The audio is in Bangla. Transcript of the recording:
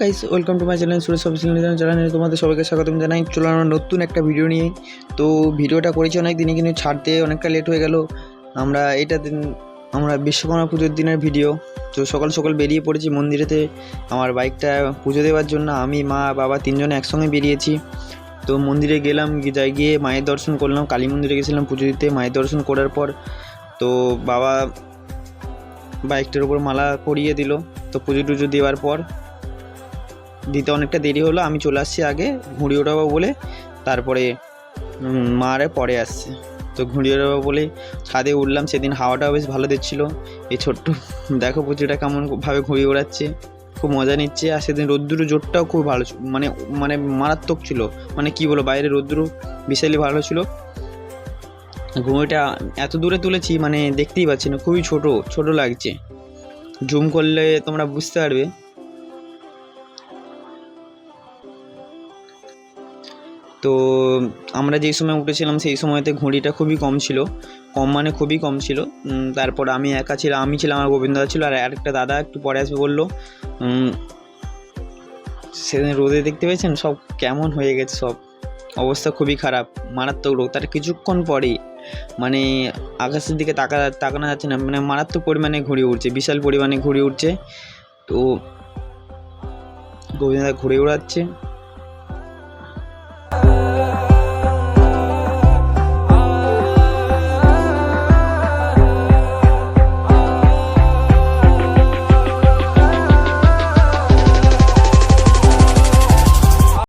Guys welcome to my channel Suresh official চ্যানেলে তোমাদের সবাইকে স্বাগতম জানাই। চলো আমরা নতুন একটা ভিডিও নিয়ে। তো ভিডিওটা করেছি অনেক দিনে, কিন্তু ছাড়তে অনেকটা লেট হয়ে গেল। আমরা এটা দিন, আমরা বিশ্বকর্মা পুজোর দিনের ভিডিও তো সকাল সকাল বেরিয়ে পড়েছি মন্দিরেতে। আমার বাইকটা পুজো দেওয়ার জন্য আমি, মা, বাবা তিনজনে একসঙ্গে বেরিয়েছি। তো মন্দিরে গেলাম যাই গিয়ে মায়ের দর্শন করলাম। কালী মন্দিরে গেছিলাম পুজো দিতে, মায়ের দর্শন করার পর। তো বাবা বাইকটার উপর মালা পরিয়ে দিল। তো পুজো টুজো দেওয়ার পর দিতে অনেকটা দেরি হলো, আমি চলে আসছি আগে ঘুড়ি ওঠাবো বলে, তারপরে মারে পরে আসছে। তো ঘুড়ি ওঠাবো বলে ছাদে উঠলাম, সেদিন হাওয়াটাও বেশ ভালো দিচ্ছিল। এই ছোট্ট, দেখো পুজোটা কেমন ভাবে ঘুড়ি ওড়াচ্ছে, খুব মজা নিচ্ছে, আর সেদিন রোদ্দুর জোরটাও খুব ভালো মানে মানে মারাত্মক ছিল মানে কি বলো বাইরে রোদ্দুর বিশালই ভালো ছিল। ঘুড়িটা এত দূরে তুলেছি মানে দেখতেই পাচ্ছি না, খুবই ছোট ছোট লাগছে। জুম করলে তোমরা বুঝতে পারবে। তো আমরা যেই সময় উঠেছিলাম, সেই সময়তে ঘুড়িটা খুবই কম ছিল। কম মানে খুবই কম ছিল। তারপর আমি একা ছিলাম, আমি ছিলাম আর গোবিন্দ দাদা ছিল, আর আরেকটা দাদা একটু পরে আসবে বলল সেদিন রোদে দেখতে পেয়েছেন? সব কেমন হয়ে গেছে সব। অবস্থা খুবই খারাপ, মারাত্মক রোগ তার কিছুক্ষণ পরেই মানে আকাশের দিকে তাকা, তাকানো যাচ্ছে না মানে মারাত্মক পরিমাণে ঘুড়ি উঠছে বিশাল পরিমাণে ঘুরে উঠছে তো গোবিন্দ ঘুরে উড়াচ্ছে